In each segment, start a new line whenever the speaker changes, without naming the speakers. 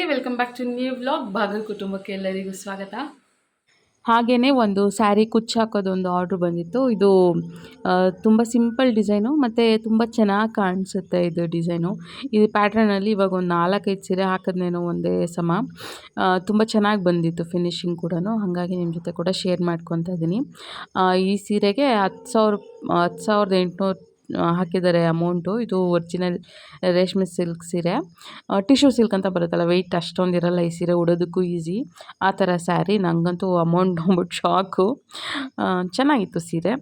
Family welcome back to new vlog. ಭಾಗಲ್ ಕುಟುಂಬಕ್ಕೆ ಎಲ್ಲರಿಗೂ ಸ್ವಾಗತ.
ಹಾಗೆಯೇ ಒಂದು ಸ್ಯಾರಿ ಕುಚ್ಚು ಹಾಕೋದೊಂದು ಆರ್ಡ್ರ್ ಬಂದಿತ್ತು. ಇದು ತುಂಬ ಸಿಂಪಲ್ ಡಿಸೈನು ಮತ್ತು ತುಂಬ ಚೆನ್ನಾಗಿ ಕಾಣಿಸುತ್ತೆ ಇದು ಡಿಸೈನು ಇದು ಪ್ಯಾಟ್ರನಲ್ಲಿ ಇವಾಗ ಒಂದು ನಾಲ್ಕೈದು ಸೀರೆ ಹಾಕಿದ್ನೇನೋ ಒಂದೇ ಸಮ. ತುಂಬ ಚೆನ್ನಾಗಿ ಬಂದಿತ್ತು ಫಿನಿಶಿಂಗ್ ಕೂಡ ಹಾಗಾಗಿ ನಿಮ್ಮ ಜೊತೆ ಕೂಡ ಶೇರ್ ಮಾಡ್ಕೊತಾ ಇದ್ದೀನಿ ಈ ಸೀರೆಗೆ ಹತ್ತು ಸಾವಿರ, ಹತ್ತು ಸಾವಿರದ ಎಂಟುನೂರು ಹಾಕಿದ್ದಾರೆ ಅಮೌಂಟು. ಇದು ಒರಿಜಿನಲ್ ರೇಷ್ಮೆ ಸಿಲ್ಕ್ ಸೀರೆ. ಟಿಶ್ಯೂ ಸಿಲ್ಕ್ ಅಂತ ಬರುತ್ತಲ್ಲ ವೆಯ್ಟ್ ಅಷ್ಟೊಂದು ಇರಲ್ಲ ಈ ಸೀರೆ, ಉಡೋದಕ್ಕೂ ಈಸಿ ಆ ಥರ ಸ್ಯಾರಿ ನನಗಂತೂ ಅಮೌಂಟ್ ನೋಡ್ಬಿಟ್ಟು ಶಾಕು ಚೆನ್ನಾಗಿತ್ತು ಸೀರೆ.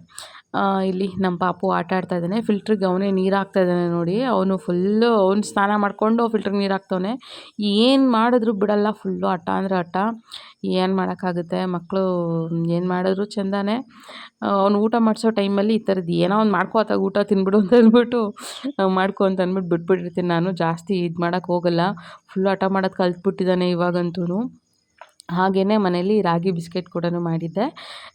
ಇಲ್ಲಿ ನಮ್ಮ ಪಾಪು ಆಟ ಆಡ್ತಾ ಇದ್ದಾನೆ. ಫಿಲ್ಟ್ರಿಗೆ ಅವನೇ ನೀರು ಹಾಕ್ತಾ ಇದ್ದಾನೆ ನೋಡಿ. ಅವನು ಫುಲ್ಲು ಅವ್ನು ಸ್ನಾನ ಮಾಡಿಕೊಂಡು ಫಿಲ್ಟ್ರಿಗೆ ನೀರು ಹಾಕ್ತವನೆ. ಏನು ಮಾಡಿದ್ರು ಬಿಡಲ್ಲ ಫುಲ್ಲು ಹಠ ಅಂದರೆ ಹಠ. ಏನು ಮಾಡೋಕ್ಕಾಗುತ್ತೆ? ಮಕ್ಕಳು ಏನು ಮಾಡಿದ್ರು ಚೆಂದಾನೆ. ಅವ್ನು ಊಟ ಮಾಡಿಸೋ ಟೈಮಲ್ಲಿ ಈ ಥರದ್ದು ಏನೋ ಒಂದು ಮಾಡ್ಕೋ ಆತಾಗ ಊಟ ತಿನ್ಬಿಡು ಅಂತ ಅಂದ್ಬಿಟ್ಟು ಮಾಡ್ಕೊ ಅಂತ ಅಂದ್ಬಿಟ್ಟು ಬಿಟ್ಬಿಟ್ಟಿರ್ತೀನಿ ನಾನು. ಜಾಸ್ತಿ ಇದು ಮಾಡೋಕ್ಕೆ ಹೋಗಲ್ಲ. ಫುಲ್ ಹಠ ಮಾಡೋದು ಕಲ್ತ್ಬಿಟ್ಟಿದ್ದಾನೆ ಇವಾಗಂತೂ ಹಾಗೆಯೇ ಮನೇಲಿ ರಾಗಿ ಬಿಸ್ಕೆಟ್ ಕೂಡ ಮಾಡಿದ್ದೆ.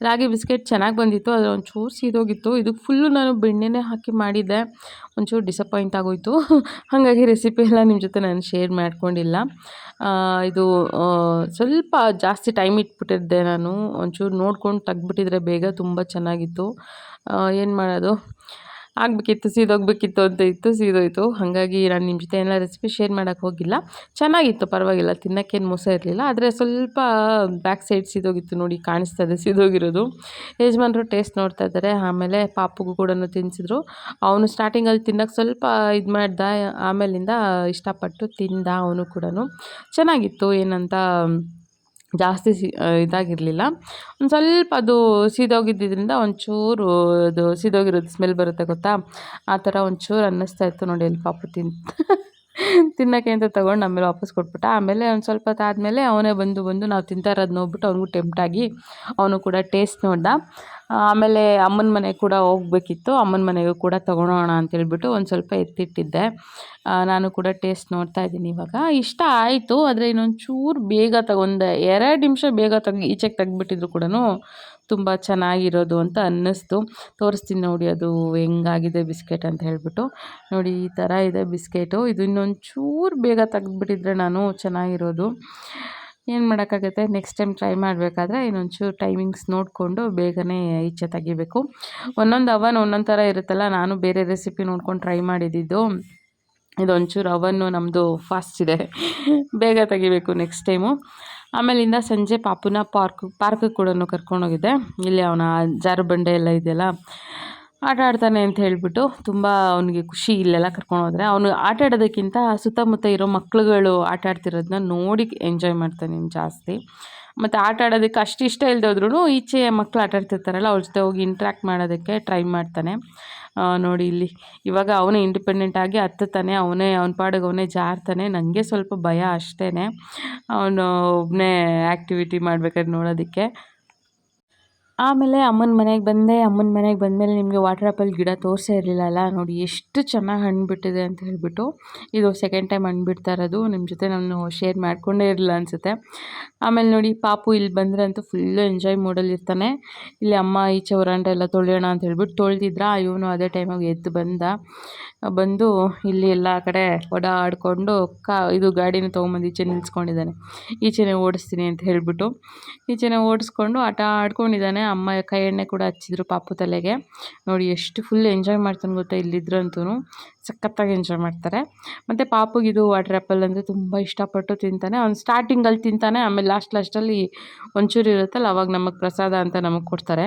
ರಾಗಿ ಬಿಸ್ಕೆಟ್ ಚೆನ್ನಾಗಿ ಬಂದಿತ್ತು ಅದು ಒಂಚೂರು ಸೀದೋಗಿತ್ತು. ಇದಕ್ಕೆ ಫುಲ್ಲು ನಾನು ಬೆಣ್ಣೆನೇ ಹಾಕಿ ಮಾಡಿದ್ದೆ. ಒಂಚೂರು ಡಿಸಪಾಯಿಂಟ್ ಆಗೋಯ್ತು. ಹಾಗಾಗಿ ರೆಸಿಪಿ ಎಲ್ಲ ನಿಮ್ಮ ಜೊತೆ ನಾನು ಶೇರ್ ಮಾಡ್ಕೊಂಡಿಲ್ಲ. ಇದು ಸ್ವಲ್ಪ ಜಾಸ್ತಿ ಟೈಮ್ ಇಟ್ಬಿಟ್ಟಿದ್ದೆ ನಾನು. ಒಂಚೂರು ನೋಡ್ಕೊಂಡು ತೆಗ್ದುಬಿಟ್ಟಿದ್ರೆ ಬೇಗ ತುಂಬ ಚೆನ್ನಾಗಿತ್ತು. ಏನು ಮಾಡೋದು? ಆಗಬೇಕಿತ್ತು, ಸೀದೋಗ್ಬೇಕಿತ್ತು ಅಂತ ಇತ್ತು, ಸೀದೋಯಿತು. ಹಾಗಾಗಿ ನಾನು ನಿಮ್ಮ ಜೊತೆ ಎಲ್ಲ ರೆಸಿಪಿ ಶೇರ್ ಮಾಡೋಕ್ಕೆ ಹೋಗಿಲ್ಲ. ಚೆನ್ನಾಗಿತ್ತು, ಪರವಾಗಿಲ್ಲ. ತಿನ್ನೋಕ್ಕೇನು ಮೋಸ ಇರಲಿಲ್ಲ. ಆದರೆ ಸ್ವಲ್ಪ ಬ್ಯಾಕ್ ಸೈಡ್ ಸೀದೋಗಿತ್ತು ನೋಡಿ ಕಾಣಿಸ್ತಾ ಇದೆ ಸೀದೋಗಿರೋದು. ಯಜಮಾನರು ಟೇಸ್ಟ್ ನೋಡ್ತಾ ಇದ್ದಾರೆ ಆಮೇಲೆ ಪಾಪುಗೂ ಕೂಡ ತಿನ್ನಿಸಿದ್ರು ಅವನು ಸ್ಟಾರ್ಟಿಂಗಲ್ಲಿ ತಿನ್ನೋಕ್ಕೆ ಸ್ವಲ್ಪ ಇದು ಮಾಡ್ದ. ಆಮೇಲಿಂದ ಇಷ್ಟಪಟ್ಟು ತಿಂದ ಅವನು ಕೂಡ ಚೆನ್ನಾಗಿತ್ತು, ಏನಂತ ಜಾಸ್ತಿ ಸಿ ಇದಾಗಿರಲಿಲ್ಲ. ಒಂದು ಸ್ವಲ್ಪ ಅದು ಸೀದೋಗಿದ್ದರಿಂದ ಒಂಚೂರು ಅದು ಸೀದೋಗಿರೋದು ಸ್ಮೆಲ್ ಬರುತ್ತೆ ಗೊತ್ತಾ? ಆ ಥರ ಒಂಚೂರು ಅನ್ನಿಸ್ತಾ ಇತ್ತು ನೋಡಿ, ಅಲ್ಲಿ ಪಾಪು ತಿನ್ ತಿನ್ನೋಕ್ಕೆ ಅಂತ ತೊಗೊಂಡು ಆಮೇಲೆ ವಾಪಸ್ ಕೊಟ್ಬಿಟ್ಟ. ಆಮೇಲೆ ಒಂದು ಸ್ವಲ್ಪ ಹೊತ್ತಾದಮೇಲೆ ಅವನೇ ಬಂದು ಬಂದು ನಾವು ತಿಂತಾ ಇರೋದು ನೋಡ್ಬಿಟ್ಟು ಅವನಿಗೂ ಟೆಂಪ್ಟ್ ಆಗಿ ಅವನು ಕೂಡ ಟೇಸ್ಟ್ ನೋಡ್ದ. ಆಮೇಲೆ ಅಮ್ಮನ ಮನೆಗೆ ಕೂಡ ಹೋಗ್ಬೇಕಿತ್ತು. ಅಮ್ಮನ ಮನೆಗೂ ಕೂಡ ತೊಗೊಳೋಣ ಅಂತೇಳ್ಬಿಟ್ಟು ಒಂದು ಸ್ವಲ್ಪ ಎತ್ತಿಟ್ಟಿದ್ದೆ. ನಾನು ಕೂಡ ಟೇಸ್ಟ್ ನೋಡ್ತಾ ಇದ್ದೀನಿ ಇವಾಗ. ಇಷ್ಟ ಆಯಿತು, ಆದರೆ ಇನ್ನೊಂದು ಚೂರು ಬೇಗ ತಗೊಂಡೆ. ಎರಡು ನಿಮಿಷ ಬೇಗ ತೆಗ್, ಈಚೆಗೆ ತೆಗ್ದುಬಿಟ್ಟಿದ್ರು ಕೂಡ ತುಂಬ ಚೆನ್ನಾಗಿರೋದು ಅಂತ ಅನ್ನಿಸ್ತು. ತೋರಿಸ್ತೀನಿ ನೋಡಿ ಅದು ಹೆಂಗಾಗಿದೆ ಬಿಸ್ಕೆಟ್ ಅಂತ ಹೇಳ್ಬಿಟ್ಟು. ನೋಡಿ ಈ ಥರ ಇದೆ ಬಿಸ್ಕೆಟು. ಇದು ಇನ್ನೊಂಚೂರು ಬೇಗ ತೆಗೆದ್ಬಿಟ್ಟಿದ್ರೆ ನಾನು ಚೆನ್ನಾಗಿರೋದು. ಏನು ಮಾಡೋಕ್ಕಾಗತ್ತೆ? ನೆಕ್ಸ್ಟ್ ಟೈಮ್ ಟ್ರೈ ಮಾಡಬೇಕಾದ್ರೆ ಇನ್ನೊಂಚೂರು ಟೈಮಿಂಗ್ಸ್ ನೋಡಿಕೊಂಡು ಬೇಗನೆ ಈಚೆ ತೆಗಿಬೇಕು. ಒಂದೊಂದು ಅವನ್ ಒಂದೊಂದು ಥರ ಇರುತ್ತಲ್ಲ, ನಾನು ಬೇರೆ ರೆಸಿಪಿ ನೋಡ್ಕೊಂಡು ಟ್ರೈ ಮಾಡಿದ್ದು. ಇದೊಂಚೂರು ಅವನ್ನು ನಮ್ಮದು ಫಾಸ್ಟ್ ಇದೆ. ಬೇಗ ತೆಗಿಬೇಕು ನೆಕ್ಸ್ಟ್ ಟೈಮು ಆಮೇಲಿಂದ ಸಂಜೆ ಪಾಪುನ ಪಾರ್ಕ್, ಪಾರ್ಕಿಗೆ ಕೂಡ ಕರ್ಕೊಂಡೋಗಿದ್ದೆ. ಇಲ್ಲಿ ಅವನ ಜಾರು ಬಂಡೆ ಎಲ್ಲ ಇದೆಯಲ್ಲ, ಆಟ ಆಡ್ತಾನೆ ಅಂತ ಹೇಳಿಬಿಟ್ಟು ತುಂಬ ಅವನಿಗೆ ಖುಷಿ ಇಲ್ಲೆಲ್ಲ ಕರ್ಕೊಂಡು ಹೋದರೆ ಅವನು ಆಟ ಆಡೋದಕ್ಕಿಂತ ಸುತ್ತಮುತ್ತ ಇರೋ ಮಕ್ಕಳುಗಳು ಆಟ ಆಡ್ತಿರೋದನ್ನ ನೋಡಿ ಎಂಜಾಯ್ ಮಾಡ್ತಾನೆ ಜಾಸ್ತಿ. ಮತ್ತು ಆಟ ಆಡೋದಕ್ಕೆ ಅಷ್ಟು ಇಷ್ಟ ಇಲ್ಲದೆ ಹೋದ್ರೂ ಈಚೆ ಮಕ್ಕಳು ಆಟ ಆಡ್ತಿರ್ತಾರಲ್ಲ, ಅವ್ರ ಜೊತೆ ಹೋಗಿ ಇಂಟ್ರ್ಯಾಕ್ಟ್ ಮಾಡೋದಕ್ಕೆ ಟ್ರೈ ಮಾಡ್ತಾನೆ. ನೋಡಿ ಇಲ್ಲಿ. ಇವಾಗ ಅವನೇ ಇಂಡಿಪೆಂಡೆಂಟ್ ಆಗಿ ಹತ್ತುತ್ತಾನೆ, ಅವನೇ, ಅವನ ಪಾಡಿಗೆ ಅವನೇ ಜಾರ್ತಾನೆ. ನನಗೆ ಸ್ವಲ್ಪ ಭಯ ಅಷ್ಟೇ ಅವನು ಒಬ್ಬನೇ ಆ್ಯಕ್ಟಿವಿಟಿ ಮಾಡ್ಬೇಕಾದ್ರೆ ನೋಡೋದಕ್ಕೆ. ಆಮೇಲೆ ಅಮ್ಮನ ಮನೆಗೆ ಬಂದೆ. ಅಮ್ಮನ ಮನೆಗೆ ಬಂದಮೇಲೆ ನಿಮಗೆ ವಾಟರ್ ಆ್ಯಪಲ್ ಗಿಡ ತೋರಿಸೇ ಇರಲಿಲ್ಲ ಅಲ್ಲ ನೋಡಿ, ಎಷ್ಟು ಚೆನ್ನಾಗಿ ಹಣ್ಣು ಬಿಟ್ಟಿದೆ ಅಂತ ಹೇಳಿಬಿಟ್ಟು ಇದು ಸೆಕೆಂಡ್ ಟೈಮ್ ಹಣ್ಣು ಬಿಡ್ತಾ ಇರೋದು. ನಿಮ್ಮ ಜೊತೆ ನಾನು ಶೇರ್ ಮಾಡಿಕೊಂಡೇ ಇರಲಿಲ್ಲ ಅನಿಸುತ್ತೆ. ಆಮೇಲೆ ನೋಡಿ, ಪಾಪು ಇಲ್ಲಿ ಬಂದರೆ ಅಂತೂ ಫುಲ್ಲು ಎಂಜಾಯ್ ಮೂಡಲ್ಲಿ ಇರ್ತಾನೆ. ಇಲ್ಲಿ ಅಮ್ಮ, ಈಚೆ ಚೌರಂಡ ಎಲ್ಲ ತೊಳೆಯೋಣ ಅಂತ ಹೇಳ್ಬಿಟ್ಟು ತೊಳೆದಿದ್ರ? ಇವನು ಅದೇ ಟೈಮಾಗಿ ಎದ್ದು ಬಂದ. ಬಂದು ಇಲ್ಲಿ ಎಲ್ಲ ಕಡೆ ಓಡಾಡಿಕೊಂಡು ಕಾ ಇದು ಗಾಡಿನ ತೊಗೊಂಬಂದು ಈಚೆ ನಿಲ್ಲಿಸ್ಕೊಂಡಿದ್ದಾನೆ ಈಚೆನೇ ಓಡಿಸ್ತೀನಿ ಅಂತ ಹೇಳಿಬಿಟ್ಟು ಈಚೆನೇ ಓಡಿಸ್ಕೊಂಡು ಆಟ ಆಡ್ಕೊಂಡಿದ್ದಾನೆ. ಅಮ್ಮ ಕೈ ಎಣ್ಣೆ ಕೂಡ ಹಚ್ಚಿದ್ರು ಪಾಪು ತಲೆಗೆ. ನೋಡಿ ಎಷ್ಟು ಫುಲ್ ಎಂಜಾಯ್ ಮಾಡ್ತಾನೆ ಗೊತ್ತಾ ಇಲ್ಲಿದ್ರಂತೂ ಸಖತ್ತಾಗಿ ಎಂಜಾಯ್ ಮಾಡ್ತಾರೆ. ಮತ್ತು ಇದು ವಾಟರ್ ಆ್ಯಪಲ್ ಅಂದರೆ ತುಂಬ ಇಷ್ಟಪಟ್ಟು ತಿಂತಾನೆ. ಅವ್ನು ಸ್ಟಾರ್ಟಿಂಗಲ್ಲಿ ತಿಂತಾನೆ. ಆಮೇಲೆ ಲಾಸ್ಟ್ ಲಾಸ್ಟಲ್ಲಿ ಒಂಚೂರು ಇರುತ್ತಲ್ಲ, ಅವಾಗ ನಮಗೆ ಪ್ರಸಾದ ಅಂತ ನಮಗೆ ಕೊಡ್ತಾರೆ.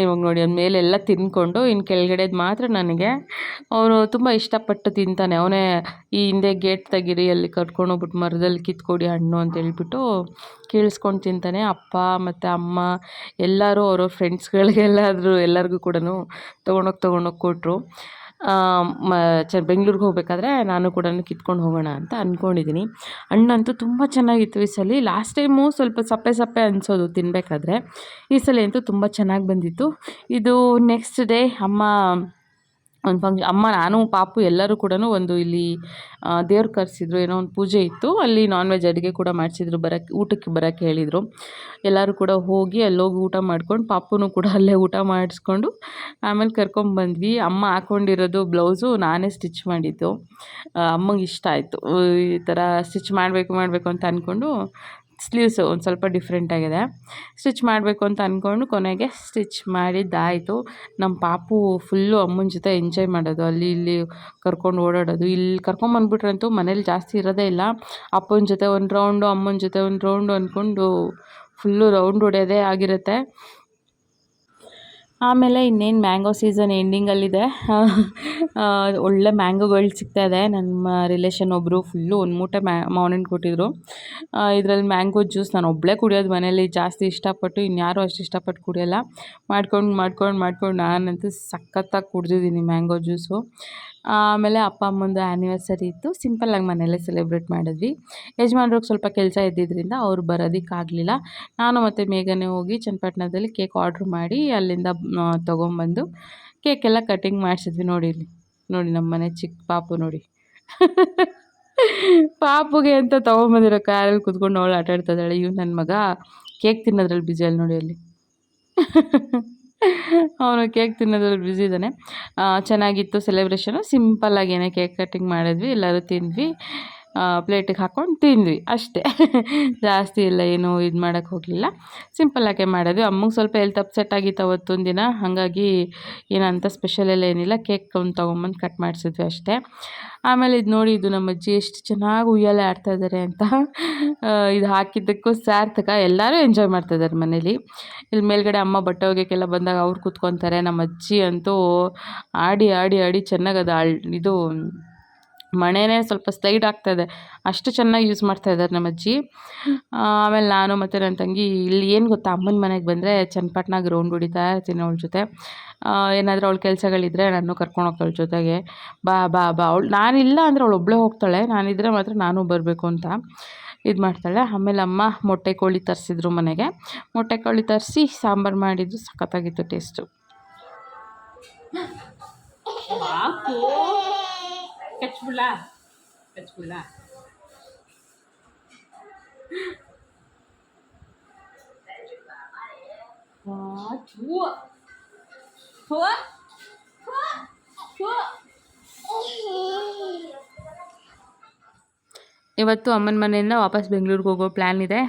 ಇವಾಗ ನೋಡಿ ಅವ್ನ ಮೇಲೆಲ್ಲ ತಿನ್ಕೊಂಡು ಇನ್ನು ಕೆಳಗಡೆದು ಮಾತ್ರ ನನಗೆ ಅವನು ತುಂಬ ಇಷ್ಟಪಟ್ಟು ತಿಂತಾನೆ. ಅವನೇ ಈ ಹಿಂದೆ ಗೇಟ್ ತೆಗೀರಿ, ಅಲ್ಲಿ ಕರ್ಕೊಂಡು ಹೋಗ್ಬಿಟ್ಟು ಮರದಲ್ಲಿ ಕಿತ್ಕೊಡಿ ಹಣ್ಣು ಅಂತ ಹೇಳ್ಬಿಟ್ಟು ಕೇಳಿಸ್ಕೊಂಡು ತಿಂತಾನೆ. ಅಪ್ಪ ಮತ್ತು ಅಮ್ಮ ಎಲ್ಲರೂ ಅವರ ಫ್ರೆಂಡ್ಸ್ಗಳಿಗೆಲ್ಲಾದರೂ ಎಲ್ಲರಿಗೂ ಕೂಡ ತೊಗೊಂಡೋಗಿ ತೊಗೊಂಡೋಗಿ ಕೊಟ್ಟರು ಚ, ಬೆಂಗ್ಳೂರಿಗೆ ಹೋಗಬೇಕಾದ್ರೆ ನಾನು ಕೂಡ ಕಿತ್ಕೊಂಡು ಹೋಗೋಣ ಅಂತ ಅಂದ್ಕೊಂಡಿದ್ದೀನಿ ಹಣ್ಣಂತೂ ತುಂಬ ಚೆನ್ನಾಗಿತ್ತು ಈ ಸಲ. ಲಾಸ್ಟ್ ಟೈಮು ಸ್ವಲ್ಪ ಸಪ್ಪೆ ಸಪ್ಪೆ ಅನಿಸೋದು ತಿನ್ನಬೇಕಾದ್ರೆ ಈ ಸಲ ಅಂತೂ ತುಂಬ ಚೆನ್ನಾಗಿ ಬಂದಿತ್ತು. ಇದು ನೆಕ್ಸ್ಟ್ ಡೇ ಅಮ್ಮ ಒಂದು ಫಂಕ್ಷನ್, ಅಮ್ಮ, ನಾನು, ಪಾಪು ಎಲ್ಲರೂ ಕೂಡ ಒಂದು ಇಲ್ಲಿ ದೇವ್ರು ಕರೆಸಿದ್ರು, ಏನೋ ಒಂದು ಪೂಜೆ ಇತ್ತು. ಅಲ್ಲಿ ನಾನ್ ವೆಜ್ ಅಡುಗೆ ಕೂಡ ಮಾಡಿಸಿದ್ರು ಬರೋಕ್ಕೆ ಊಟಕ್ಕೆ ಬರೋಕ್ಕೆ ಹೇಳಿದರು. ಎಲ್ಲರೂ ಕೂಡ ಹೋಗಿ ಅಲ್ಲೋಗಿ ಊಟ ಮಾಡ್ಕೊಂಡು, ಪಾಪುನೂ ಕೂಡ ಅಲ್ಲೇ ಊಟ ಮಾಡಿಸ್ಕೊಂಡು, ಆಮೇಲೆ ಕರ್ಕೊಂಬಂದ್ವಿ ಅಮ್ಮ ಹಾಕ್ಕೊಂಡಿರೋದು ಬ್ಲೌಸು ನಾನೇ ಸ್ಟಿಚ್ ಮಾಡಿದ್ದು. ಅಮ್ಮಂಗೆ ಇಷ್ಟ ಆಯಿತು. ಈ ಥರ ಸ್ಟಿಚ್ ಮಾಡಬೇಕು ಮಾಡಬೇಕು ಅಂತ ಅಂದ್ಕೊಂಡು ಸ್ಲೀವ್ಸು ಒಂದು ಸ್ವಲ್ಪ ಡಿಫ್ರೆಂಟ್ ಆಗಿದೆ. ಸ್ಟಿಚ್ ಮಾಡಬೇಕು ಅಂತ ಅಂದ್ಕೊಂಡು ಕೊನೆಗೆ ಸ್ಟಿಚ್ ಮಾಡಿದ್ದಾಯಿತು. ನಮ್ಮ ಪಾಪು ಫುಲ್ಲು ಅಮ್ಮನ ಜೊತೆ ಎಂಜಾಯ್ ಮಾಡೋದು, ಅಲ್ಲಿ ಇಲ್ಲಿ ಕರ್ಕೊಂಡು ಓಡಾಡೋದು. ಇಲ್ಲಿ ಕರ್ಕೊಂಬಂದ್ಬಿಟ್ರಂತೂ ಮನೇಲಿ ಜಾಸ್ತಿ ಇರೋದೇ ಇಲ್ಲ. ಅಪ್ಪನ ಜೊತೆ ಒಂದು ರೌಂಡು ಅಮ್ಮನ ಜೊತೆ ಒಂದು ರೌಂಡು ಅಂದ್ಕೊಂಡು ಫುಲ್ಲು ರೌಂಡ್ ಹೊಡೆಯೋದೇ ಆಗಿರುತ್ತೆ. ಆಮೇಲೆ ಇನ್ನೇನು ಮ್ಯಾಂಗೋ ಸೀಸನ್ ಎಂಡಿಂಗಲ್ಲಿದೆ ಒಳ್ಳೆ ಮ್ಯಾಂಗೋಗಳು ಸಿಗ್ತಾ ಇದೆ. ನಮ್ಮ ರಿಲೇಷನ್ ಒಬ್ಬರು ಫುಲ್ಲು ಒಂದು ಮೂಟೆ ಮ್ಯಾ ಮೌನಿಂಗ್ ಕೊಟ್ಟಿದ್ರು ಇದರಲ್ಲಿ ಮ್ಯಾಂಗೋ ಜ್ಯೂಸ್ ನಾನು ಒಬ್ಬಳೇ ಕುಡಿಯೋದು ಮನೇಲಿ ಜಾಸ್ತಿ ಇಷ್ಟಪಟ್ಟು, ಇನ್ಯಾರೂ ಅಷ್ಟು ಇಷ್ಟಪಟ್ಟು ಕುಡಿಯೋಲ್ಲ. ಮಾಡ್ಕೊಂಡು ಮಾಡ್ಕೊಂಡು ಮಾಡ್ಕೊಂಡು ನಾನಂತೂ ಸಖತ್ತಾಗಿ ಕುಡಿದಿದ್ದೀನಿ ಮ್ಯಾಂಗೋ ಜ್ಯೂಸು ಆಮೇಲೆ ಅಪ್ಪ ಅಮ್ಮಂದು ಆ್ಯನಿವರ್ಸರಿ ಇತ್ತು. ಸಿಂಪಲ್ಲಾಗಿ ಮನೆಯಲ್ಲೇ ಸೆಲೆಬ್ರೇಟ್ ಮಾಡಿದ್ವಿ. ಯಜಮಾನ್ರಿಗೆ ಸ್ವಲ್ಪ ಕೆಲಸ ಇದ್ದಿದ್ದರಿಂದ ಅವ್ರು ಬರೋದಕ್ಕಾಗಲಿಲ್ಲ. ನಾನು ಮತ್ತು ಮೇಘನೆ ಹೋಗಿ ಚನ್ನಪಟ್ಟಣದಲ್ಲಿ ಕೇಕ್ ಆರ್ಡ್ರ್ ಮಾಡಿ ಅಲ್ಲಿಂದ ತೊಗೊಂಬಂದು ಕೇಕೆಲ್ಲ ಕಟಿಂಗ್ ಮಾಡಿಸಿದ್ವಿ ನೋಡಿ ಇಲ್ಲಿ. ನೋಡಿ ನಮ್ಮ ಮನೆ ಚಿಕ್ಕ ಪಾಪು ನೋಡಿ. ಪಾಪುಗೆ ಅಂತ ತೊಗೊಂಬಂದಿರೋ ಕಾರಲ್ಲಿ ಕುತ್ಕೊಂಡು ಅವಳು ಆಟ ಆಡ್ತಾ ಇದ್ದಾಳೆ. ಇವ್ ನನ್ನ ಮಗ ಕೇಕ್ ತಿನ್ನೋದ್ರಲ್ಲಿ ಅಲ್ಲಿ ನೋಡಿ ಅಲ್ಲಿ. ಅವನು ಕೇಕ್ ತಿನ್ನೋದ್ರಲ್ಲಿ ಬ್ಯುಸಿ ಇದ್ದಾನೆ. ಚೆನ್ನಾಗಿತ್ತು ಸೆಲೆಬ್ರೇಷನು ಸಿಂಪಲ್ಲಾಗೇನೆ ಕೇಕ್ ಕಟ್ಟಿಂಗ್ ಮಾಡಿದ್ವಿ, ಎಲ್ಲರೂ ತಿಂದ್ವಿ. ಪ್ಲೇಟಿಗೆ ಹಾಕ್ಕೊಂಡು ತಿಂದ್ವಿ ಅಷ್ಟೇ. ಜಾಸ್ತಿ ಇಲ್ಲ ಏನು ಇದು ಮಾಡೋಕ್ಕೆ ಹೋಗಲಿಲ್ಲ. ಸಿಂಪಲ್ಲಾಗೆ ಮಾಡಿದ್ವಿ. ಅಮ್ಮಗೆ ಸ್ವಲ್ಪ ಹೆಲ್ತ್ ಅಪ್ಸೆಟ್ ಆಗಿತ್ತು ಅವತ್ತೊಂದು ದಿನ ಹಾಗಾಗಿ ಏನಂತ ಸ್ಪೆಷಲ್ ಎಲ್ಲ ಏನಿಲ್ಲ. ಕೇಕ್ ಒಂದು ತೊಗೊಂಬಂದು ಕಟ್ ಮಾಡಿಸಿದ್ವಿ ಅಷ್ಟೇ. ಆಮೇಲೆ ಇದು ನೋಡಿ ಇದು ನಮ್ಮ ಅಜ್ಜಿ ಎಷ್ಟು ಚೆನ್ನಾಗಿ ಉಯ್ಯಾಲೆ ಆಡ್ತಾ ಇದ್ದಾರೆ ಅಂತ. ಇದು ಹಾಕಿದ್ದಕ್ಕೂ ಸಾರ್ಥಕ. ಎಲ್ಲರೂ ಎಂಜಾಯ್ ಮಾಡ್ತಾ ಇದ್ದಾರೆ ಮನೇಲಿ. ಇಲ್ಲಿ ಮೇಲ್ಗಡೆ ಅಮ್ಮ ಬಟ್ಟೆ ಒಗೆಯಕ್ಕೆಲ್ಲ ಬಂದಾಗ ಅವ್ರು ಕೂತ್ಕೊತಾರೆ. ನಮ್ಮ ಅಜ್ಜಿ ಅಂತೂ ಆಡಿ ಆಡಿ ಆಡಿ ಚೆನ್ನಾಗಿ ಅದು ಆಳ್ ಇದು ಮಣೆನೇ ಸ್ವಲ್ಪ ಸ್ಲೈಡ್ ಆಗ್ತಾಯಿದೆ. ಅಷ್ಟು ಚೆನ್ನಾಗಿ ಯೂಸ್ ಮಾಡ್ತಾ ಇದ್ದಾರೆ ನಮ್ಮ ಅಜ್ಜಿ. ಆಮೇಲೆ ನಾನು ಮತ್ತು ನನ್ನ ತಂಗಿ ಇಲ್ಲಿ ಏನು ಗೊತ್ತಾ? ಅಮ್ಮನ ಮನೆಗೆ ಬಂದರೆ ಚನ್ನಪಟ್ಟಣ ರೌಂಡ್ ಹೊಡಿತಾ ಇರ್ತೀನಿ ಅವಳ ಜೊತೆ. ಏನಾದರೂ ಅವಳ ಕೆಲಸಗಳಿದ್ರೆ ನಾನು ಕರ್ಕೊಂಡು ಅವಳ ಜೊತೆಗೆ. ಬಾ ಬಾ ಬಾ. ಅವಳು, ನಾನಿಲ್ಲ ಅಂದರೆ ಅವಳು ಒಬ್ಬಳೇ ಹೋಗ್ತಾಳೆ. ನಾನಿದ್ದರೆ ಮಾತ್ರ ನಾನು ಬರಬೇಕು ಅಂತ ಇದು ಮಾಡ್ತಾಳೆ. ಆಮೇಲೆ ಅಮ್ಮ ಮೊಟ್ಟೆ ಕೋಳಿ ತರಿಸಿದ್ರು ಮನೆಗೆ. ಮೊಟ್ಟೆ ಕೋಳಿ ತರಿಸಿ ಸಾಂಬಾರು ಮಾಡಿದ್ರು. ಸಖತ್ತಾಗಿತ್ತು ಟೇಸ್ಟು.
ಕಚ್ಬಿಡ್ಲಾ ಕಚ್ಬಿಡ್ಲಾ
ಇವತ್ತು ಅಮ್ಮನ ಮನೆಯಿಂದ ವಾಪಸ್ ಬೆಂಗ್ಳೂರಿಗೆ ಹೋಗೋ ಪ್ಲ್ಯಾನ್ ಇದೆ.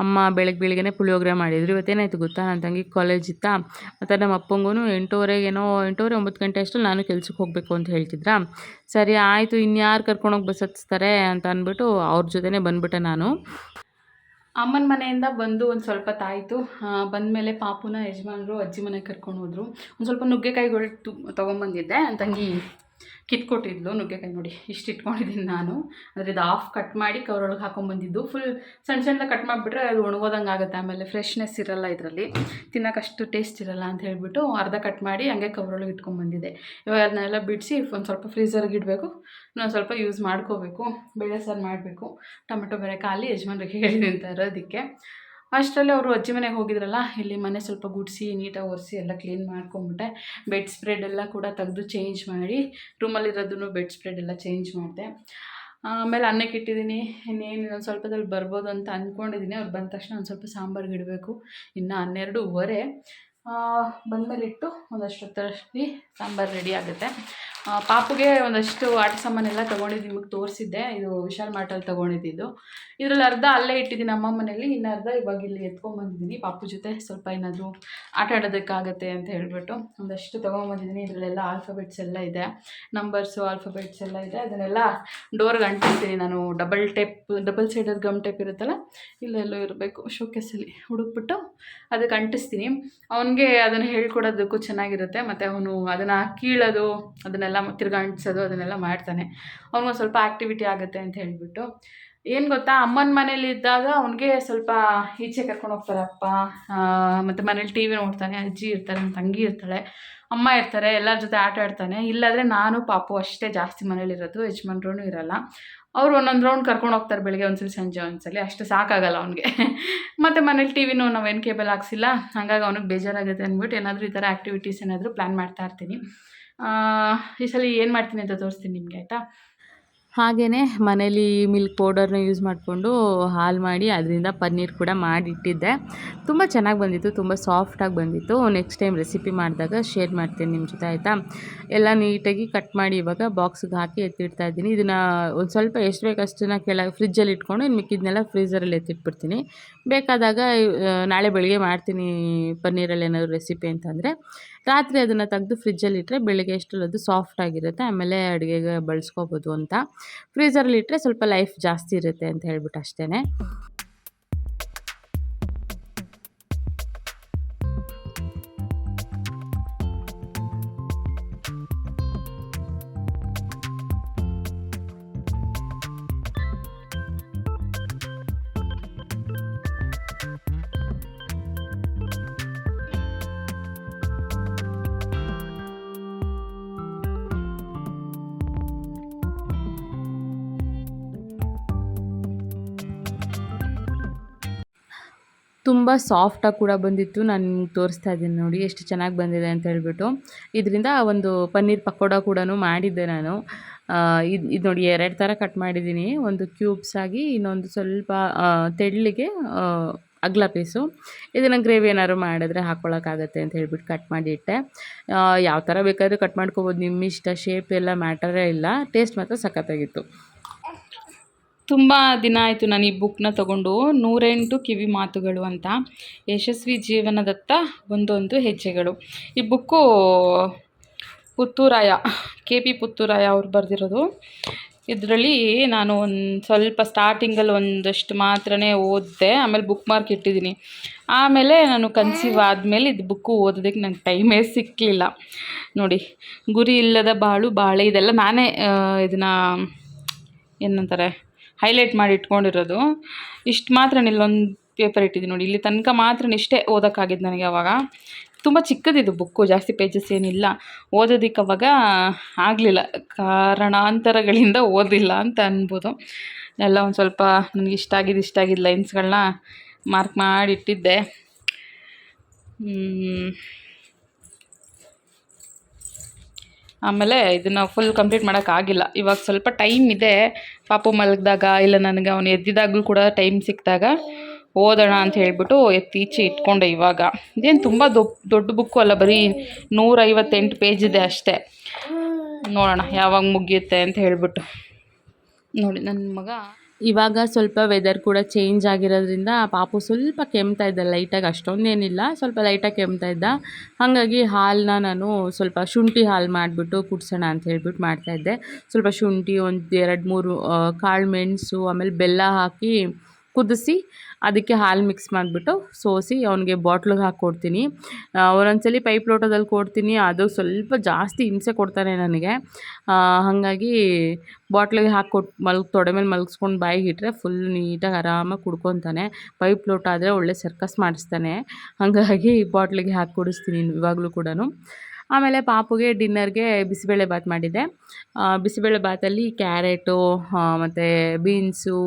ಅಮ್ಮ ಬೆಳಗ್ಗೆ ಬೆಳಿಗ್ಗೆನೇ ಪುಳಿಯೋಗರೆ ಮಾಡಿದ್ರು. ಇವತ್ತೇನಾಯಿತು ಗೊತ್ತಾ? ನನ್ನ ತಂಗಿ ಕಾಲೇಜ್ ಇತ್ತಾ. ಮತ್ತು ನಮ್ಮ ಅಪ್ಪಂಗೂ ಎಂಟೂವರೆಗೇನೋ ಎಂಟೂವರೆ ಒಂಬತ್ತು ಗಂಟೆ ಅಷ್ಟು ನಾನು ಕೆಲ್ಸಕ್ಕೆ ಹೋಗಬೇಕು ಅಂತ ಹೇಳ್ತಿದ್ರಾ. ಸರಿ, ಆಯಿತು, ಇನ್ಯಾರು ಕರ್ಕೊಂಡೋಗಿ ಬಸ್ ಹತ್ತಿಸ್ತಾರೆ ಅಂತ ಅಂದ್ಬಿಟ್ಟು ಅವ್ರ ಜೊತೆನೇ ಬಂದ್ಬಿಟ್ಟೆ ನಾನು. ಅಮ್ಮನ ಮನೆಯಿಂದ ಬಂದು ಒಂದು ಸ್ವಲ್ಪ ತಾಯಿತು. ಬಂದಮೇಲೆ ಪಾಪುನ ಯಜಮಾನರು ಅಜ್ಜಿ ಮನೆಗೆ ಕರ್ಕೊಂಡು ಹೋದರು. ಒಂದು ಸ್ವಲ್ಪ ನುಗ್ಗೆಕಾಯಿಗಳು ತು, ತೊಗೊಂಬಂದಿದ್ದೆ. ನನ್ನ ತಂಗಿ ಕಿತ್ಕೊಟ್ಟಿದ್ಲು, ನುಗ್ಗೆಕಾಯಿ ನೋಡಿ, ಇಷ್ಟು ಇಟ್ಕೊಂಡಿದ್ದೀನಿ ನಾನು. ಅಂದರೆ ಇದು ಆಫ್ ಕಟ್ ಮಾಡಿ ಕವರೊಳಗೆ ಹಾಕೊಂಡ್ಬಂದಿದ್ದು ಫುಲ್ ಸಣ್ಣ ಸಣ್ಣ ಕಟ್ ಮಾಡಿಬಿಟ್ರೆ ಅದು ಒಣಗೋದಂಗೆ ಆಗುತ್ತೆ. ಆಮೇಲೆ ಫ್ರೆಶ್ನೆಸ್ ಇರಲ್ಲ ಇದರಲ್ಲಿ. ತಿನ್ನೋಕ್ಕಷ್ಟು ಟೇಸ್ಟ್ ಇರಲ್ಲ ಅಂತ ಹೇಳಿಬಿಟ್ಟು ಅರ್ಧ ಕಟ್ ಮಾಡಿ ಹಂಗೆ ಕವರೊಳಗೆ ಇಟ್ಕೊಂಬಂದಿದ್ದೆ ಇವಾಗ ಅದನ್ನೆಲ್ಲ ಬಿಡಿಸಿ ಒಂದು ಸ್ವಲ್ಪ ಫ್ರೀಝರ್ಗೆ ಇಡಬೇಕು. ನಾನು ಸ್ವಲ್ಪ ಯೂಸ್ ಮಾಡ್ಕೋಬೇಕು. ಬೇಳೆ ಸಾರು ಮಾಡಬೇಕು. ಟೊಮೆಟೊ ಬೇರೆ ಖಾಲಿ, ಯಜಮಾನ್ರಿಗೆ ಹೇಳಿದೆ ಅಂತ ಇರೋದಕ್ಕೆ. ಅಷ್ಟರಲ್ಲಿ ಅವರು ಅಜ್ಜಿ ಮನೆಗೆ ಹೋಗಿದ್ರಲ್ಲ, ಇಲ್ಲಿ ಮನೆ ಸ್ವಲ್ಪ ಗುಡಿಸಿ, ನೀಟಾಗಿ ಒರೆಸಿ ಎಲ್ಲ ಕ್ಲೀನ್ ಮಾಡ್ಕೊಂಬಿಟ್ಟೆ. ಬೆಡ್ ಸ್ಪ್ರೆಡ್ ಎಲ್ಲ ಕೂಡ ತೆಗೆದು ಚೇಂಜ್ ಮಾಡಿ ರೂಮಲ್ಲಿರೋದನ್ನು ಬೆಡ್ ಸ್ಪ್ರೆಡ್ ಎಲ್ಲ ಚೇಂಜ್ ಮಾಡಿದೆ. ಆಮೇಲೆ ಅನ್ನಕ್ಕೆ ಇಟ್ಟಿದ್ದೀನಿ. ಇನ್ನೇನು ಇನ್ನೊಂದು ಸ್ವಲ್ಪದಲ್ಲಿ ಬರ್ಬೋದು ಅಂತ ಅಂದ್ಕೊಂಡಿದ್ದೀನಿ ಅವ್ರು ಬಂದ ತಕ್ಷಣ ಒಂದು ಸ್ವಲ್ಪ ಸಾಂಬಾರ್ಗೆ ಇಡಬೇಕು. ಇನ್ನು ಹನ್ನೆರಡೂವರೆ. ಬಂದಮೇಲೆ ಇಟ್ಟು ಒಂದಷ್ಟು ಹೊತ್ತರಲ್ಲಿ ಸಾಂಬಾರು ರೆಡಿ ಆಗುತ್ತೆ. ಪಾಪುಗೆ ಒಂದಷ್ಟು ಆಟ ಸಾಮಾನೆಲ್ಲ ತೊಗೊಂಡಿದ್ದು ನಿಮಗೆ ತೋರಿಸಿದ್ದೆ. ಇದು ವಿಶಾಲ್ ಮಾರ್ಟಲ್ಲಿ ತೊಗೊಂಡಿದ್ದು ಇದರಲ್ಲಿ ಅರ್ಧ ಅಲ್ಲೇ ಇಟ್ಟಿದ್ದೀನಿ ಅಮ್ಮ ಮನೇಲಿ ಇನ್ನು ಅರ್ಧ ಇವಾಗ ಇಲ್ಲಿ ಎತ್ಕೊಂಬಂದಿದ್ದೀನಿ. ಪಾಪು ಜೊತೆ ಸ್ವಲ್ಪ ಏನಾದರೂ ಆಟ ಆಡೋದಕ್ಕಾಗತ್ತೆ ಅಂತ ಹೇಳಿಬಿಟ್ಟು ಒಂದಷ್ಟು ತೊಗೊಂಬಂದಿದ್ದೀನಿ. ಇದರಲ್ಲೆಲ್ಲ ಆಲ್ಫಾಬೆಟ್ಸ್ ಎಲ್ಲ ಇದೆ. ನಂಬರ್ಸು ಆಲ್ಫಾಬೆಟ್ಸ್ ಎಲ್ಲ ಇದೆ. ಅದನ್ನೆಲ್ಲ ಡೋರ್ಗೆ ಅಂಟಿರ್ತೀನಿ ನಾನು. Double tape double sided gum tape ಇರುತ್ತಲ್ಲ, ಇಲ್ಲೆಲ್ಲೋ ಇರಬೇಕು ಶೋಕೇಸಲ್ಲಿ ಹುಡುಕ್ಬಿಟ್ಟು ಅದಕ್ಕೆ ಅಂಟಿಸ್ತೀನಿ. ಅವನಿಗೆ ಅದನ್ನು ಹೇಳ್ಕೊಡೋದಕ್ಕೂ ಚೆನ್ನಾಗಿರುತ್ತೆ. ಮತ್ತು ಅವನು ಅದನ್ನು ಕೀಳೋದು, ಅದನ್ನೆಲ್ಲ ತಿರ್ಗಾ ತಿರುಗಾಣಿಸೋದು ಅದನ್ನೆಲ್ಲ ಮಾಡ್ತಾನೆ. ಅವ್ನಿಗೆ ಸ್ವಲ್ಪ ಆ್ಯಕ್ಟಿವಿಟಿ ಆಗುತ್ತೆ ಅಂತ ಹೇಳಿಬಿಟ್ಟು. ಏನು ಗೊತ್ತಾ, ಅಮ್ಮನ ಮನೇಲಿ ಇದ್ದಾಗ ಅವನಿಗೆ ಸ್ವಲ್ಪ ಈಚೆ ಕರ್ಕೊಂಡು ಹೋಗ್ತಾರೆ ಅಪ್ಪ ಮತ್ತು ಮನೇಲಿ ಟಿ ವಿ ನೋಡ್ತಾನೆ, ಅಜ್ಜಿ ಇರ್ತಾರೆ ನನ್ನ ತಂಗಿ ಇರ್ತಾಳೆ, ಅಮ್ಮ ಇರ್ತಾರೆ, ಎಲ್ಲರ ಜೊತೆ ಆಟ ಆಡ್ತಾನೆ. ಇಲ್ಲಾದರೆ ನಾನು ಪಾಪು ಅಷ್ಟೇ ಜಾಸ್ತಿ ಮನೇಲಿರೋದು ಯಜಮಾನ್ರೂ ಇರಲ್ಲ. ಅವರು ಒಂದೊಂದು ರೌಂಡ್ ಕರ್ಕೊಂಡು ಹೋಗ್ತಾರೆ ಬೆಳಗ್ಗೆ, ಒಂದ್ಸಲ ಸಂಜೆ, ಒಂದ್ಸಲ. ಅಷ್ಟು ಸಾಕಾಗಲ್ಲ ಅವ್ನಿಗೆ. ಮತ್ತು ಮನೇಲಿ ಟಿ ವಿನೂ ನಾವೇನು ಕೇಬಲ್ ಹಾಕ್ಸಿಲ್ಲ. ಹಾಗಾಗಿ ಅವ್ನಿಗೆ ಬೇಜಾರಾಗುತ್ತೆ ಅಂದ್ಬಿಟ್ಟು ಏನಾದರೂ ಈ ಥರ ಆ್ಯಕ್ಟಿವಿಟೀಸ್ ಏನಾದರೂ ಪ್ಲ್ಯಾನ್ ಮಾಡ್ತಾ ಇರ್ತೀನಿ.
ಈ ಸಲ ಏನು ಮಾಡ್ತೀನಿ ಅಂತ ತೋರಿಸ್ತೀನಿ ನಿಮಗೆ, ಆಯಿತಾ?
ಹಾಗೆಯೇ ಮನೇಲಿ ಮಿಲ್ಕ್ ಪೌಡರ್ನ ಯೂಸ್ ಮಾಡಿಕೊಂಡು ಹಾಲು ಮಾಡಿ, ಅದರಿಂದ ಪನ್ನೀರ್ ಕೂಡ ಮಾಡಿಟ್ಟಿದ್ದೆ. ತುಂಬ ಚೆನ್ನಾಗಿ ಬಂದಿತ್ತು, ತುಂಬ ಸಾಫ್ಟಾಗಿ ಬಂದಿತ್ತು. ನೆಕ್ಸ್ಟ್ ಟೈಮ್ ರೆಸಿಪಿ ಮಾಡಿದಾಗ ಶೇರ್ ಮಾಡ್ತೀನಿ ನಿಮ್ಮ ಜೊತೆ, ಆಯಿತಾ? ಎಲ್ಲ ನೀಟಾಗಿ ಕಟ್ ಮಾಡಿ ಇವಾಗ ಬಾಕ್ಸ್ಗೆ ಹಾಕಿ ಎತ್ತಿಡ್ತಾ ಇದ್ದೀನಿ. ಇದನ್ನು ಒಂದು ಸ್ವಲ್ಪ ಎಷ್ಟು ಬೇಕು ಅಷ್ಟನ್ನು ಕೆಳಗೆ ಫ್ರಿಜ್ಜಲ್ಲಿ ಇಟ್ಕೊಂಡು ಇನ್ನು ಮಿಕ್ಕಿದ್ನೆಲ್ಲ ಫ್ರೀಸರಲ್ಲಿ ಎತ್ತಿಟ್ಬಿಡ್ತೀನಿ. ಬೇಕಾದಾಗ ನಾಳೆ ಬೆಳಿಗ್ಗೆ ಮಾಡ್ತೀನಿ ಪನ್ನೀರಲ್ಲಿ ಏನಾದರೂ ರೆಸಿಪಿ ಅಂತಂದರೆ. ರಾತ್ರಿ ಅದನ್ನು ತೆಗೆದು ಫ್ರಿಜ್ಜಲ್ಲಿ ಇಟ್ಟರೆ ಬೆಳಿಗ್ಗೆ ಅಷ್ಟರಲ್ಲಿ ಅದು ಸಾಫ್ಟ್ ಆಗಿರುತ್ತೆ, ಆಮೇಲೆ ಅಡುಗೆಗೆ ಬಳಸ್ಕೋಬೋದು ಅಂತ. ಫ್ರೀಝರಲ್ಲಿ ಇಟ್ಟರೆ ಸ್ವಲ್ಪ ಲೈಫ್ ಜಾಸ್ತಿ ಇರುತ್ತೆ ಅಂತ ಹೇಳ್ಬಿಟ್ಟು ಅಷ್ಟೇ ತುಂಬ ಸಾಫ್ಟಾಗಿ ಕೂಡ ಬಂದಿತ್ತು. ನಾನು ತೋರಿಸ್ತಾ ಇದ್ದೀನಿ ನೋಡಿ ಎಷ್ಟು ಚೆನ್ನಾಗಿ ಬಂದಿದೆ ಅಂತ ಹೇಳ್ಬಿಟ್ಟು. ಇದರಿಂದ ಒಂದು ಪನ್ನೀರ್ ಪಕೋಡ ಕೂಡ ಮಾಡಿದ್ದೆ ನಾನು. ಇದು ಇದು ನೋಡಿ ಎರಡು ಥರ ಕಟ್ ಮಾಡಿದ್ದೀನಿ. ಒಂದು ಕ್ಯೂಬ್ಸ್ ಆಗಿ ಇನ್ನೊಂದು ಸ್ವಲ್ಪ ತೆಳ್ಳಿಗೆ ಅಗ್ಲ ಪೀಸು. ಇದನ್ನು ಗ್ರೇವಿ ಏನಾದ್ರು ಮಾಡಿದ್ರೆ ಹಾಕ್ಕೊಳ್ಳೋಕ್ಕಾಗತ್ತೆ ಅಂತ ಹೇಳ್ಬಿಟ್ಟು ಕಟ್ ಮಾಡಿ ಇಟ್ಟೆ ಯಾವ ಥರ ಬೇಕಾದರೂ ಕಟ್ ಮಾಡ್ಕೋಬೋದು. ನಿಮ್ಮ ಇಷ್ಟ ಶೇಪ್ ಎಲ್ಲ ಮ್ಯಾಟರೇ ಇಲ್ಲ. ಟೇಸ್ಟ್ ಮಾತ್ರ ಸಖತ್ತಾಗಿತ್ತು.
ತುಂಬ ದಿನ ಆಯಿತು ನಾನು ಈ ಬುಕ್ನ ತಗೊಂಡು. ನೂರೆಂಟು ಕಿವಿ ಮಾತುಗಳು ಅಂತ. ಯಶಸ್ವಿ ಜೀವನದತ್ತ ಒಂದೊಂದು ಹೆಜ್ಜೆಗಳು. ಈ book Putturaya, K P Putturaya ಅವ್ರು ಬರೆದಿರೋದು. ಇದರಲ್ಲಿ ನಾನು ಒಂದು ಸ್ವಲ್ಪ ಸ್ಟಾರ್ಟಿಂಗಲ್ಲಿ ಒಂದಷ್ಟು ಮಾತ್ರ ಓದಿದೆ. ಆಮೇಲೆ ಬುಕ್ ಮಾರ್ಕ್ ಇಟ್ಟಿದ್ದೀನಿ. ಆಮೇಲೆ ನಾನು ಕನ್ಸೀವ್ ಆದಮೇಲೆ ಇದು ಬುಕ್ಕು ಓದೋದಕ್ಕೆ ನಂಗೆ ಟೈಮೇ ಸಿಕ್ಕಲಿಲ್ಲ ನೋಡಿ, ಗುರಿ ಇಲ್ಲದ ಬಾಳು ಬಾಳೆ ಇದೆಲ್ಲ ನಾನೇ ಇದನ್ನು, ಏನಂತಾರೆ ಹೈಲೈಟ್ ಮಾಡಿ ಇಟ್ಕೊಂಡಿರೋದು. ಇಷ್ಟು ಮಾತ್ರ ಇಲ್ಲೊಂದು ಪೇಪರ್ ಇಟ್ಟಿದ್ದೀನಿ ನೋಡಿ. ಇಲ್ಲಿ ತನಕ ಮಾತ್ರ ಇಷ್ಟೇ ಓದೋಕ್ಕಾಗಿದ್ದು ನನಗೆ ಅವಾಗ. ತುಂಬ ಚಿಕ್ಕದಿದು ಬುಕ್ಕು, ಜಾಸ್ತಿ ಪೇಜಸ್ ಏನಿಲ್ಲ. ಓದೋದಕ್ಕೆ ಅವಾಗ ಆಗಲಿಲ್ಲ. ಕಾರಣಾಂತರಗಳಿಂದ ಓದಿಲ್ಲ ಅಂತ ಅನ್ಬೋದು. ಎಲ್ಲ ಒಂದು ಸ್ವಲ್ಪ ನನಗೆ ಇಷ್ಟ ಆಗಿದ್ದು ಇಷ್ಟ ಆಗಿದ್ದು ಲೈನ್ಸ್ಗಳನ್ನ ಮಾರ್ಕ್ ಮಾಡಿ ಆಮೇಲೆ ಇದನ್ನು ಫುಲ್ ಕಂಪ್ಲೀಟ್ ಮಾಡೋಕ್ಕಾಗಿಲ್ಲ ಇವಾಗ ಸ್ವಲ್ಪ ಟೈಮ್ ಇದೆ. ಪಾಪ ಮಲಗಿದಾಗ ಇಲ್ಲ ನನಗೆ ಅವನು ಎದ್ದಿದಾಗಲೂ ಕೂಡ ಟೈಮ್ ಸಿಕ್ಕಿದಾಗ ಓದೋಣ ಅಂತ ಹೇಳಿಬಿಟ್ಟು ಎತ್ತೀಚೆ ಇಟ್ಕೊಂಡೆ ಇವಾಗ. ಇದೇನು ತುಂಬ ದೊಡ್ಡ ದೊಡ್ಡ ಬುಕ್ಕು ಅಲ್ಲ, ಬರೀ ನೂರೈವತ್ತೆಂಟು ಪೇಜ್ ಇದೆ ಅಷ್ಟೇ. ನೋಡೋಣ ಯಾವಾಗ ಮುಗಿಯುತ್ತೆ ಅಂತ ಹೇಳಿಬಿಟ್ಟು. ನೋಡಿ ನನ್ನ ಮಗ
ಇವಾಗ ಸ್ವಲ್ಪ ವೆದರ್ ಕೂಡ ಚೇಂಜ್ ಆಗಿರೋದ್ರಿಂದ ಪಾಪು ಸ್ವಲ್ಪ ಕೆಮ್ತಾ ಇದ್ದ ಲೈಟಾಗಿ ಅಷ್ಟೊಂದೇನಿಲ್ಲ, ಸ್ವಲ್ಪ ಲೈಟಾಗಿ ಕೆಮ್ತಾ ಇದ್ದ. ಹಾಗಾಗಿ ಹಾಲನ್ನ ನಾನು ಸ್ವಲ್ಪ ಶುಂಠಿ ಹಾಲು ಮಾಡಿಬಿಟ್ಟು ಕುಡ್ಸೋಣ ಅಂತ ಹೇಳ್ಬಿಟ್ಟು ಮಾಡ್ತಾಯಿದ್ದೆ ಸ್ವಲ್ಪ ಶುಂಠಿ ಒಂದು ಎರಡು ಮೂರು ಕಾಳು ಮೆಣಸು, ಆಮೇಲೆ ಬೆಲ್ಲ ಹಾಕಿ ಕುದಿಸಿ ಅದಕ್ಕೆ ಹಾಲು ಮಿಕ್ಸ್ ಮಾಡಿಬಿಟ್ಟು ಸೋಸಿ ಅವನಿಗೆ ಬಾಟ್ಲಿಗೆ ಹಾಕಿ ಕೊಡ್ತೀನಿ ಒಂದೊಂದ್ಸಲಿ ಪೈಪ್ ಲೋಟದಲ್ಲಿ ಕೊಡ್ತೀನಿ. ಅದು ಸ್ವಲ್ಪ ಜಾಸ್ತಿ ಹಿಂಸೆ ಕೊಡ್ತಾನೆ ನನಗೆ. ಹಾಗಾಗಿ ಬಾಟ್ಲಿಗೆ ಹಾಕಿ ಕೊಟ್ಟು ಮಲ್ಗ್, ತೊಡೆ ಮೇಲೆ ಮಲಗಿಸ್ಕೊಂಡು ಬಾಯಿಗೆ ಇಟ್ಟರೆ ಫುಲ್ ನೀಟಾಗಿ ಆರಾಮಾಗಿ ಕುಡ್ಕೊತಾನೆ. ಪೈಪ್ ಲೋಟ ಆದರೆ ಒಳ್ಳೆ ಸರ್ಕಸ್ ಮಾಡಿಸ್ತಾನೆ. ಹಾಗಾಗಿ ಬಾಟ್ಲಿಗೆ ಹಾಕಿ ಕುಡಿಸ್ತೀನಿ ಇವಾಗಲೂ ಕೂಡ ಆಮೇಲೆ ಪಾಪುಗೆ ಡಿನ್ನರ್ಗೆ ಬಿಸಿಬೇಳೆ ಬಾತ್ ಮಾಡಿದ್ದೆ ಬಿಸಿಬೇಳೆ ಬಾತಲ್ಲಿ ಕ್ಯಾರೆಟು ಮತ್ತು ಬೀನ್ಸು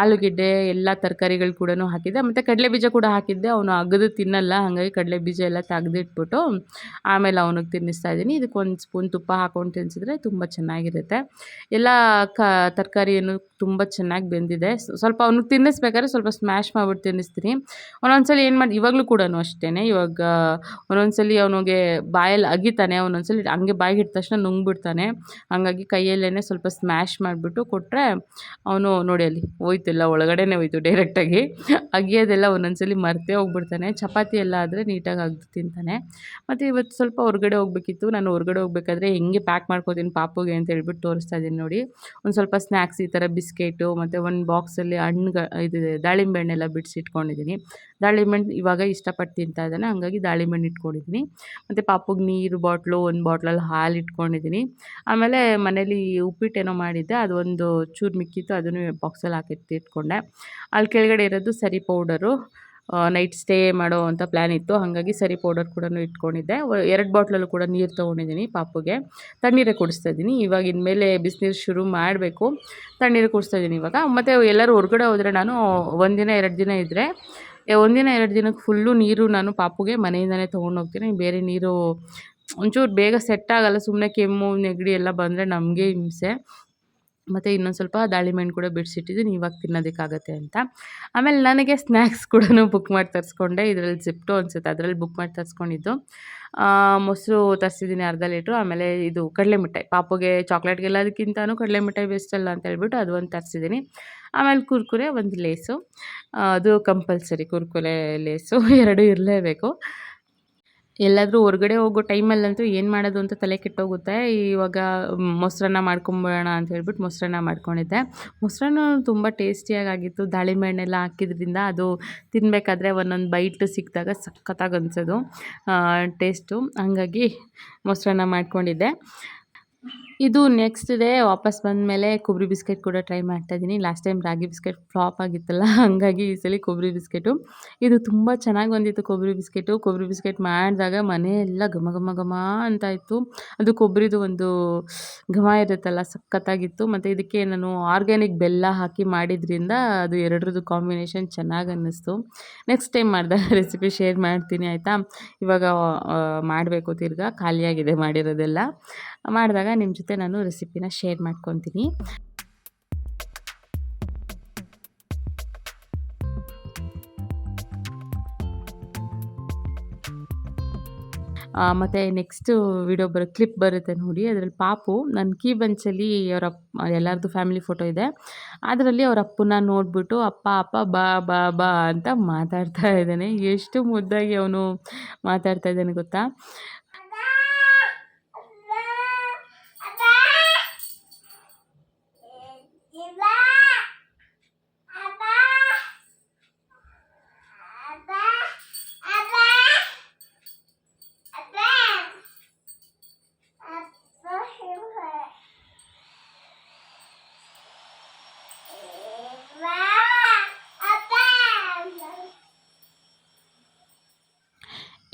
ಆಲೂಗೆಡ್ಡೆ ಎಲ್ಲ ತರಕಾರಿಗಳು ಕೂಡ ಹಾಕಿದ್ದೆ. ಮತ್ತು ಕಡಲೆ ಬೀಜ ಕೂಡ ಹಾಕಿದ್ದೆ. ಅವನು ಅಗದು ತಿನ್ನಲ್ಲ, ಹಾಗಾಗಿ ಕಡಲೆ ಬೀಜ ಎಲ್ಲ ತೆಗೆದಿಟ್ಬಿಟ್ಟು ಆಮೇಲೆ ಅವನಿಗೆ ತಿನ್ನಿಸ್ತಾ ಇದ್ದೀನಿ. ಇದಕ್ಕೆ ಒಂದು ಸ್ಪೂನ್ ತುಪ್ಪ ಹಾಕೊಂಡು ತಿನ್ನಿಸಿದ್ರೆ ತುಂಬ ಚೆನ್ನಾಗಿರುತ್ತೆ. ಎಲ್ಲ ಕ, ತರಕಾರಿಯನ್ನು ತುಂಬ ಚೆನ್ನಾಗಿ ಬೆಂದಿದೆ. ಸ್ವಲ್ಪ ಅವ್ನಿಗೆ ತಿನ್ನಿಸ್ಬೇಕಾದ್ರೆ ಸ್ವಲ್ಪ ಸ್ಮ್ಯಾಶ್ ಮಾಡಿಬಿಟ್ಟು ತಿನ್ನಿಸ್ತೀನಿ. ಒಂದೊಂದ್ಸಲಿ ಏನು ಮಾಡಿ, ಇವಾಗಲೂ ಕೂಡ ಅಷ್ಟೇ ಇವಾಗ ಒಂದೊಂದ್ಸಲಿ ಅವನಿಗೆ ಬಾಯಲ್ಲಿ ಅಗಿತಾನೆ. ಒಂದೊಂದ್ಸಲಿ ಹಂಗೆ ಬಾಯಿಗೆ ಇಟ್ಟ ತಕ್ಷಣ ನುಂಗ್ಬಿಡ್ತಾನೆ. ಹಾಗಾಗಿ ಕೈಯಲ್ಲೇ ಸ್ವಲ್ಪ ಸ್ಮ್ಯಾಶ್ ಮಾಡಿಬಿಟ್ಟು ಕೊಟ್ಟರೆ ಅವನು, ನೋಡಿ ಅಲ್ಲಿ ಹೋಯ್ತಿಲ್ಲ ಒಳಗಡೆನೇ ಹೋಯ್ತು ಡೈರೆಕ್ಟಾಗಿ. ಅಗಿಯೋದೆಲ್ಲ ಒಂದೊಂದ್ಸಲಿ ಮರ್ತೇ ಹೋಗ್ಬಿಡ್ತಾನೆ. ಚಪಾತಿ ಎಲ್ಲ ಆದರೆ ನೀಟಾಗಿ ಅಗ್ದು ತಿಂತಾನೆ. ಮತ್ತು ಇವತ್ತು ಸ್ವಲ್ಪ ಹೊರಗಡೆ ಹೋಗ್ಬೇಕಿತ್ತು. ನಾನು ಹೊರಗಡೆ ಹೋಗ್ಬೇಕಾದ್ರೆ ಹೆಂಗೆ ಪ್ಯಾಕ್ ಮಾಡ್ಕೋತೀನಿ ಪಾಪುಗೆ ಅಂತ ಹೇಳ್ಬಿಟ್ಟು ತೋರಿಸ್ತಾ ಇದ್ದೀನಿ ನೋಡಿ. ಒಂದು ಸ್ವಲ್ಪ ಸ್ನ್ಯಾಕ್ಸ್ ಈ ಥರ ಬಿಸ್ಕೆಟು ಮತ್ತು ಒಂದು ಬಾಕ್ಸಲ್ಲಿ ಹಣ್ಣು ಇದು, ದಾಳಿಂಬೆ ಹಣ್ಣೆಲ್ಲ ಬಿಡಿಸಿಟ್ಕೊಂಡಿದ್ದೀನಿ. ದಾಳಿಂಬೆ ಹಣ್ಣು ಇವಾಗ ಇಷ್ಟಪಟ್ಟು ತಿಂತಾ ಇದ್ದಾನೆ, ಹಾಗಾಗಿ ದಾಳಿಂಬೆ ಹಣ್ಣು ಇಟ್ಕೊಂಡಿದ್ದೀನಿ. ಮತ್ತು ಪಾಪುಗೆ ನೀರು ಬಾಟ್ಲು, ಒಂದು ಬಾಟ್ಲಲ್ಲಿ ಹಾಲು ಇಟ್ಕೊಂಡಿದ್ದೀನಿ. ಆಮೇಲೆ ಮನೇಲಿ ಉಪ್ಪಿಟ್ಟೇನೋ ಮಾಡಿದ್ದೆ, ಅದೊಂದು ಚೂರು ಮಿಕ್ಕಿತ್ತು, ಅದನ್ನು ಬಾಕ್ಸಲ್ಲಿ ಹಾಕಿ ಇಟ್ಕೊಂಡೆ. ಅಲ್ಲಿ ಕೆಳಗಡೆ ಇರೋದು ಸರಿ ಪೌಡರು ನೈಟ್ ಸ್ಟೇ ಮಾಡೋ ಅಂತ ಪ್ಲ್ಯಾನ್ ಇತ್ತು, ಹಾಗಾಗಿ ಸರಿ ಪೌಡರ್ ಕೂಡ ಇಟ್ಕೊಂಡಿದ್ದೆ. ಎರಡು ಬಾಟ್ಲಲ್ಲೂ ಕೂಡ ನೀರು ತೊಗೊಂಡಿದ್ದೀನಿ ಪಾಪುಗೆ. ತಣ್ಣೀರೇ ಕುಡಿಸ್ತಾ ಇದ್ದೀನಿ, ಇವಾಗ ಇನ್ಮೇಲೆ ಬಿಸಿನೀರು ಶುರು ಮಾಡಬೇಕು. ತಣ್ಣೀರು ಕುಡಿಸ್ತಾ ಇದ್ದೀನಿ ಇವಾಗ. ಮತ್ತು ಎಲ್ಲರೂ ಹೊರಗಡೆ ಹೋದರೆ ನಾನು ಒಂದಿನ, ಎರಡು ದಿನ ಇದ್ದರೆ ಒಂದಿನ ಎರಡು ದಿನಕ್ಕೆ ಫುಲ್ಲು ನೀರು ನಾನು ಪಾಪುಗೆ ಮನೆಯಿಂದನೇ ತೊಗೊಂಡು ಹೋಗ್ತೀನಿ. ಬೇರೆ ನೀರು ಒಂಚೂರು ಬೇಗ ಸೆಟ್ ಆಗಲ್ಲ ಸುಮ್ಮನೆ ಕೆಮ್ಮು, ನೆಗಡಿ ಎಲ್ಲ ಬಂದರೆ ನಮಗೆ ಹಿಂಸೆ. ಮತ್ತು ಇನ್ನೊಂದು ಸ್ವಲ್ಪ ದಾಳಿಂಬೆ ಹಣ್ಣು ಕೂಡ ಬಿಡಿಸಿಟ್ಟಿದ್ದೀನಿ ಇವಾಗ ತಿನ್ನೋದಕ್ಕಾಗತ್ತೆ ಅಂತ. ಆಮೇಲೆ ನನಗೆ ಸ್ನ್ಯಾಕ್ಸ್ ಕೂಡ ಬುಕ್ ಮಾಡಿ ತರಿಸ್ಕೊಂಡೆ. ಇದರಲ್ಲಿ ಸಿಪ್ಟು ಅನಿಸುತ್ತೆ, ಅದರಲ್ಲಿ ಬುಕ್ ಮಾಡಿ ತರಿಸ್ಕೊಂಡಿದ್ದು. ಮೊಸರು ತರಿಸಿದ್ದೀನಿ ಅರ್ಧ ಲೀಟ್ರು, ಆಮೇಲೆ ಇದು ಕಡಲೆ ಮಿಠಾಯಿ. ಪಾಪುಗೆ ಚಾಕ್ಲೇಟ್ಗೆಲ್ಲ ಅದಕ್ಕಿಂತಲೂ ಕಡಲೆ ಮಿಠಾಯಿ ಬೆಸ್ಟ್ ಅಲ್ಲ ಅಂತ ಹೇಳ್ಬಿಟ್ಟು ಅದು ಒಂದು ತರಿಸಿದ್ದೀನಿ. ಆಮೇಲೆ ಕುರ್ಕುರೆ ಒಂದು ಲೇಸು. ಅದು ಕಂಪಲ್ಸರಿ ಕುರ್ಕುರೆ ಲೇಸು. ಎರಡೂ ಇರಲೇಬೇಕು. ಎಲ್ಲಾದರೂ ಹೊರ್ಗಡೆ ಹೋಗೋ ಟೈಮಲ್ಲಂತೂ ಏನು ಮಾಡೋದು ಅಂತ ತಲೆ ಕೆಟ್ಟೋಗುತ್ತೆ. ಇವಾಗ ಮೊಸರನ್ನ ಮಾಡ್ಕೊಂಬೋಣ ಅಂತ ಹೇಳ್ಬಿಟ್ಟು ಮೊಸರನ್ನ ಮಾಡ್ಕೊಂಡಿದ್ದೆ. ಮೊಸರನ್ನ ತುಂಬ ಟೇಸ್ಟಿಯಾಗಿ ಆಗಿತ್ತು ದಾಳಿಂಬೆ ಹಣ್ಣೆಲ್ಲ ಹಾಕಿದ್ರಿಂದ ಅದು ತಿನ್ನಬೇಕಾದ್ರೆ ಒಂದೊಂದು ಬೈಟ್ ಸಿಕ್ಕಿದಾಗ ಸಖತ್ತಾಗಿ ಅನ್ಸೋದು. ಟೇಸ್ಟು. ಹಾಗಾಗಿ ಮೊಸರನ್ನ ಮಾಡ್ಕೊಂಡಿದ್ದೆ. ಇದು ನೆಕ್ಸ್ಟ್ ಡೇ ವಾಪಸ್ ಬಂದಮೇಲೆ ಕೊಬ್ಬರಿ ಬಿಸ್ಕೆಟ್ ಕೂಡ ಟ್ರೈ ಮಾಡ್ತಾ ಇದ್ದೀನಿ. Last time ragi biscuit flop ಆಗಿತ್ತಲ್ಲ, ಹಾಗಾಗಿ ಈ ಸಲ ಕೊಬ್ಬರಿ ಬಿಸ್ಕೆಟು. ಇದು ತುಂಬ ಚೆನ್ನಾಗಿ ಬಂದಿತ್ತು ಕೊಬ್ಬರಿ ಬಿಸ್ಕೆಟು. ಕೊಬ್ಬರಿ ಬಿಸ್ಕೆಟ್ ಮಾಡಿದಾಗ ಮನೆಯೆಲ್ಲ ಘಮ ಘಮ ಘಮ ಅಂತ ಇತ್ತು. ಅದು ಕೊಬ್ಬರಿದು ಒಂದು ಘಮ ಇರುತ್ತಲ್ಲ, ಸಖತ್ತಾಗಿತ್ತು. ಮತ್ತು ಇದಕ್ಕೆ ನಾನು ಆರ್ಗ್ಯಾನಿಕ್ ಬೆಲ್ಲ ಹಾಕಿ ಮಾಡಿದ್ರಿಂದ ಅದು ಎರಡರದ್ದು ಕಾಂಬಿನೇಷನ್ ಚೆನ್ನಾಗಿ ಅನ್ನಿಸ್ತು. ನೆಕ್ಸ್ಟ್ ಟೈಮ್ ಮಾಡಿದಾಗ ರೆಸಿಪಿ ಶೇರ್ ಮಾಡ್ತೀನಿ, ಆಯಿತಾ? ಇವಾಗ ಮಾಡಬೇಕು ತಿರ್ಗಾ. ಖಾಲಿಯಾಗಿದೆ ಮಾಡಿರೋದೆಲ್ಲ. ಮಾಡಿದಾಗ ನಿಮ್ಮ ಜೊತೆ ನಾನು ರೆಸಿಪಿನ ಶೇರ್ ಮಾಡ್ಕೊತೀನಿ. ಮತ್ತು ನೆಕ್ಸ್ಟು ವಿಡಿಯೋ ಬರೋ ಕ್ಲಿಪ್ ಬರುತ್ತೆ ನೋಡಿ. ಅದರಲ್ಲಿ ಪಾಪು ನನ್ನ ಕೀ ಬಂಚಲ್ಲಿ ಅವರ ಎಲ್ಲರದ್ದು ಫ್ಯಾಮಿಲಿ ಫೋಟೋ ಇದೆ. ಅದರಲ್ಲಿ ಅವರ ಅಪ್ಪನ ನೋಡಿಬಿಟ್ಟು, ಅಪ್ಪ ಅಪ್ಪ, ಬಾ ಬಾ ಬಾ ಅಂತ ಮಾತಾಡ್ತಾ ಇದ್ದಾನೆ. ಎಷ್ಟು ಮುದ್ದಾಗಿ ಅವನು ಮಾತಾಡ್ತಾ ಇದ್ದಾನೆ ಗೊತ್ತಾ?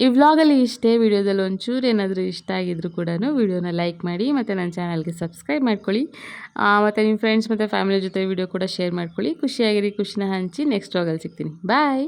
ಈ ವ್ಲಾಗಲ್ಲಿ ಇಷ್ಟೇ ವಿಡಿಯೋದಲ್ಲಿ ಒಂಚೂರು ಏನಾದರೂ ಇಷ್ಟ ಆಗಿದ್ರು ಕೂಡ ವಿಡಿಯೋನ ಲೈಕ್ ಮಾಡಿ ಮತ್ತು ನನ್ನ ಚಾನಲ್ಗೆ ಸಬ್ಸ್ಕ್ರೈಬ್ ಮಾಡ್ಕೊಳ್ಳಿ. ಮತ್ತು ನಿಮ್ಮ ಫ್ರೆಂಡ್ಸ್ ಮತ್ತು ಫ್ಯಾಮಿಲಿ ಜೊತೆ ವಿಡಿಯೋ ಕೂಡ ಶೇರ್ ಮಾಡ್ಕೊಳ್ಳಿ. ಖುಷಿಯಾಗಿರಿ, ಖುಷಿನ ಹಂಚಿ ನೆಕ್ಸ್ಟ್ ವ್ಲಾಗಲ್ಲಿ ಸಿಗ್ತೀನಿ. ಬಾಯ್